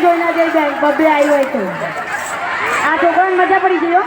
જોઈને જઈ જાય બબ્બે આવી હોય તો. આ છોકરાને મજા પડી ગઈ હો.